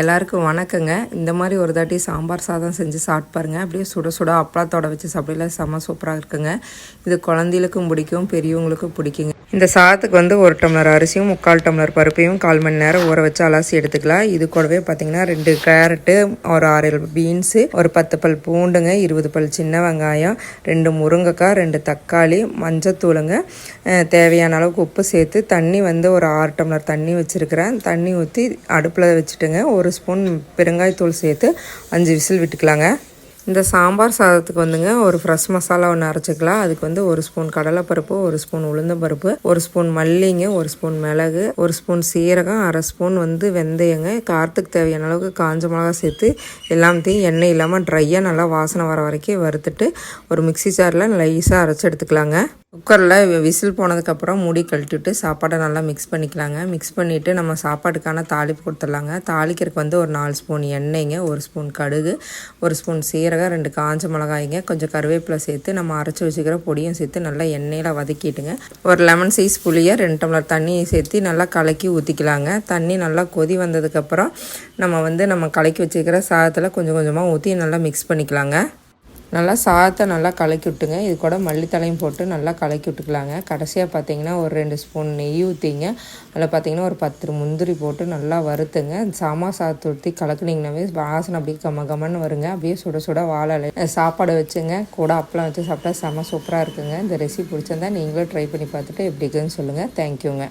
எல்லாருக்கும் வணக்கங்க. இந்த மாதிரி ஒரு தாட்டி சாம்பார் சாதம் செஞ்சு சாப்பிட்டு பாருங்க. அப்படியே சுட சுட அப்பளத்தோட வச்சு சாப்பிடல. செம்ம சூப்பராக இருக்குங்க. இது குழந்தைகளுக்கும் பிடிக்கும் பெரியவங்களுக்கும் பிடிக்குங்க. இந்த சாதத்துக்கு வந்து ஒரு டம்ளர் அரிசியும் முக்கால் டம்ளர் பருப்பையும் கால் மணி நேரம் ஊற வச்சு அலசி எடுத்துக்கலாம். இது கூடவே பார்த்தீங்கன்னா ரெண்டு கேரட்டு ஒரு ஆறு பீன்ஸு ஒரு பத்து பல் பூண்டுங்க இருபது பல் சின்ன வெங்காயம் ரெண்டு முருங்கைக்காய் ரெண்டு தக்காளி மஞ்சத்தூளுங்க தேவையான அளவுக்கு உப்பு சேர்த்து தண்ணி வந்து ஒரு ஆறு டம்ளர் தண்ணி வச்சுருக்கிறேன். தண்ணி ஊற்றி அடுப்பில் வச்சுட்டுங்க ஒரு ஸ்பூன் பெருங்காயத்தூள் சேர்த்து அஞ்சு விசில் விட்டுக்கலாங்க. இந்த சாம்பார் சாதத்துக்கு வந்துங்க ஒரு ஃப்ரெஷ் மசாலா ஒன்று அரைச்சிக்கலாம். அதுக்கு வந்து ஒரு ஸ்பூன் கடலைப்பருப்பு ஒரு ஸ்பூன் உளுந்தம்பருப்பு ஒரு ஸ்பூன் மல்லிங்க ஒரு ஸ்பூன் மிளகு ஒரு ஸ்பூன் சீரகம் அரை ஸ்பூன் வந்து வெந்தயங்க. காரத்துக்கு தேவையான அளவுக்கு காஞ்ச மிளகா சேர்த்து எல்லாத்தையும் எண்ணெய் இல்லாமல் ட்ரையாக நல்லா வாசனை வர வரைக்கும் வறுத்துட்டு ஒரு மிக்ஸி ஜாரில் லைஸாக அரைச்சி எடுத்துக்கலாங்க. குக்கரில் விசில் போனதுக்கப்புறம் மூடி கழட்டிட்டு சாப்பாடை நல்லா மிக்ஸ் பண்ணிக்கலாங்க. மிக்ஸ் பண்ணிவிட்டு நம்ம சாப்பாட்டுக்கான தாளிப்பு கொடுத்துடலாங்க. தாளிக்கிறதுக்கு வந்து ஒரு நாலு ஸ்பூன் எண்ணெய்ங்க ஒரு ஸ்பூன் கடுகு ஒரு ஸ்பூன் சீரகம் ரெண்டு காஞ்ச மிளகாய்ங்க கொஞ்சம் கருவேப்பிலை சேர்த்து நம்ம அரைச்சி வச்சுக்கிற பொடியும் சேர்த்து நல்லா எண்ணெயில் வதக்கிட்டுங்க. ஒரு லெமன் சைஸ் புளியை ரெண்டு டம்ளர் தண்ணியை சேர்த்து நல்லா கலக்கி ஊற்றிக்கலாங்க தண்ணி நல்லா கொதி வந்ததுக்கப்புறம் நம்ம வந்து நம்ம கலக்கி வச்சுக்கிற சாதத்தில் கொஞ்சம் கொஞ்சமாக ஊற்றி நல்லா மிக்ஸ் பண்ணிக்கலாங்க. நல்லா சாதத்தை நல்லா கலக்கி விட்டுங்க. இது கூட மல்லித்தலையும் போட்டு நல்லா கலக்கி விட்டுக்கலாங்க. கடைசியாக பார்த்தீங்கன்னா ஒரு ரெண்டு ஸ்பூன் நெய் ஊற்றிங்க அதில் பார்த்தீங்கன்னா ஒரு பத்து முந்திரி போட்டு நல்லா வறுத்துங்க. சாமா சாதத்தை ஊற்றி கலக்குனிங்கனாவே வாசனை அப்படியே கம கமன்னு வருங்க. அப்படியே சுட சுட வாழை சாப்பாடு வச்சுங்க. கூட அப்பளம் வச்சு சாப்பிட்டா செம்ம சூப்பராக இருக்குங்க. இந்த ரெசிபி பிடிச்சிருந்தா நீங்களும் ட்ரை பண்ணி பார்த்துட்டு எப்படி இருக்குன்னு சொல்லுங்கள் தேங்க்யூங்க